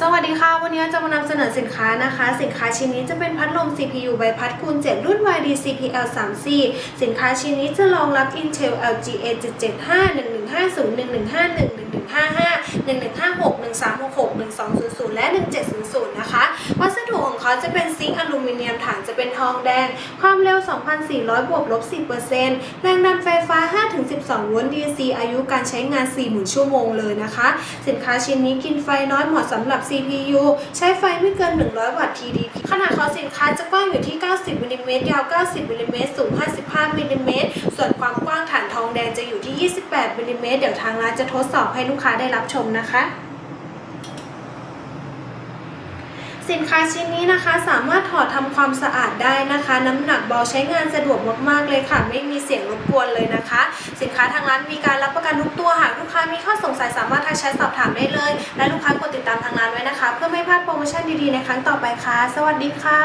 สวัสดีค่ะ วันนี้จะมานำเสนอสินค้านะคะ สินค้าชิ้นนี้จะเป็นพัดลม CPU ใบพัดคูณ 7 รุ่น YD CPL 3C สินค้าชิ้นนี้จะรองรับ Intel LGA 775 1150 1151 1155 1156 1366 1200 และ 1700 นะคะ วัสดุของ เขาจะเป็นซิงค์อลูมิเนียมฐานจะเป็นทองแดง ความเร็ว 2,400 บวกลบ 10%แรงดันไฟฟ้า 5-12 โวลต์ DC อายุการใช้งาน 40,000 ชั่วโมงเลยนะคะ สินค้าชิ้นนี้กินไฟน้อยเหมาะสำหรับ CPU ใช้ไฟไม่เกิน 100 วัตต์ TDP ขนาดของสินค้าจะกว้างอยู่ที่ 90มิลลิเมตรยาว 90มิลลิเมตรสูง 55มิลลิเมตรส่วนความกว้างฐานทองแดงจะอยู่ที่ 28มิลลิเมตรเดี๋ยวทางร้านจะทดสอบให้ลูกค้าได้รับชมนะคะ สินค้าชิ้นนี้นะคะสามารถถอดทำความสะอาดได้นะคะ น้ำหนักเบาใช้งานสะดวกมากๆเลยค่ะ ไม่มีเสียงรบกวนเลยนะคะ สินค้าทางร้านมีการรับประกันทุกตัวหากลูกค้ามีข้อสงสัยสามารถทักแชทสอบถามได้เลย และลูกค้ากดติดตามทางร้านไว้นะคะ เพื่อไม่พลาดโปรโมชั่นดีๆในครั้งต่อไปค่ะ สวัสดีค่ะ